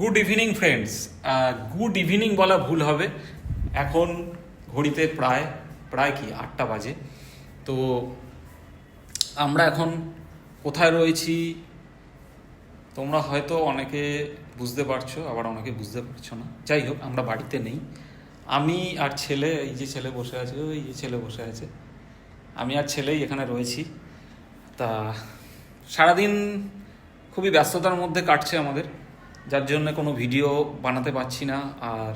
Good evening friends good evening বলা ভুল হবে। এখন ঘড়িতে প্রায় প্রায় কি, আটটা বাজে। তো আমরা এখন কোথায় রয়েছি? তোমরা হয়তো অনেকে বুঝতে পারছ, আবার অনেকে বুঝতে পারছ না। যাই হোক, আমরা বাড়িতে নেই। আমি আর ছেলে, এই যে ছেলে বসে আছে ওই যে ছেলে বসে আছে। আমি আর ছেলেই এখানে রয়েছি। তা সারাদিন খুবই ব্যস্ততার মধ্যে কাটছে আমাদের। যার জন্য কোনো ভিডিও বানাতে পারছি না আর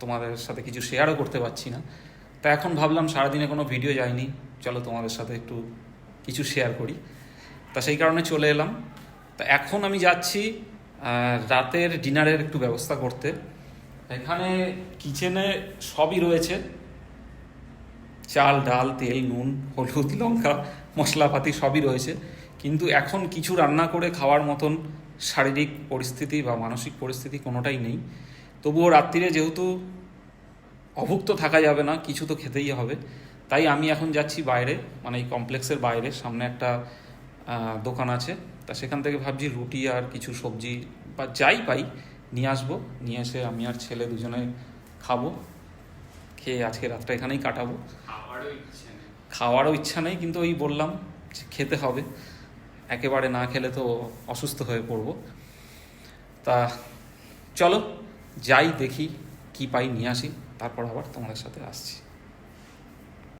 তোমাদের সাথে কিছু শেয়ারও করতে পারছি না। তা এখন ভাবলাম সারাদিনে কোনো ভিডিও যায়নি চলো তোমাদের সাথে একটু কিছু শেয়ার করি। তা সেই কারণে চলে এলাম। তা এখন আমি যাচ্ছি রাতের ডিনারের একটু ব্যবস্থা করতে। এখানে কিচেনে সবই রয়েছে। চাল, ডাল, তেল, নুন, হলুদ, লঙ্কা, মশলাপাতি সবই রয়েছে। কিন্তু এখন কিছু রান্না করে খাওয়ার মতন শারীরিক পরিস্থিতি বা মানসিক পরিস্থিতি কোনোটাই নেই। তবুও রাত্রিরে যেহেতু অভুক্ত থাকা যাবে না কিছু তো খেতেই হবে। তাই আমি এখন যাচ্ছি বাইরে মানে এই কমপ্লেক্সের বাইরে সামনে একটা দোকান আছে। তা সেখান থেকে ভাবছি রুটি আর কিছু সবজি বা যাই পাই নিয়ে আসব। নিয়ে এসে আমি আর ছেলে দুজনে খাব। খেয়ে আজকে রাতটা এখানেই কাটাবো। খাওয়ারও খাওয়ারও ইচ্ছা নেই কিন্তু ওই বললাম যে খেতে হবে। একেবারে না খেলে তো অসুস্থ হয়ে পড়ব। তা চলো, যাই দেখি কি পাই নিয়ে আসি, তারপর আবার তোমাদের সাথে আসছি।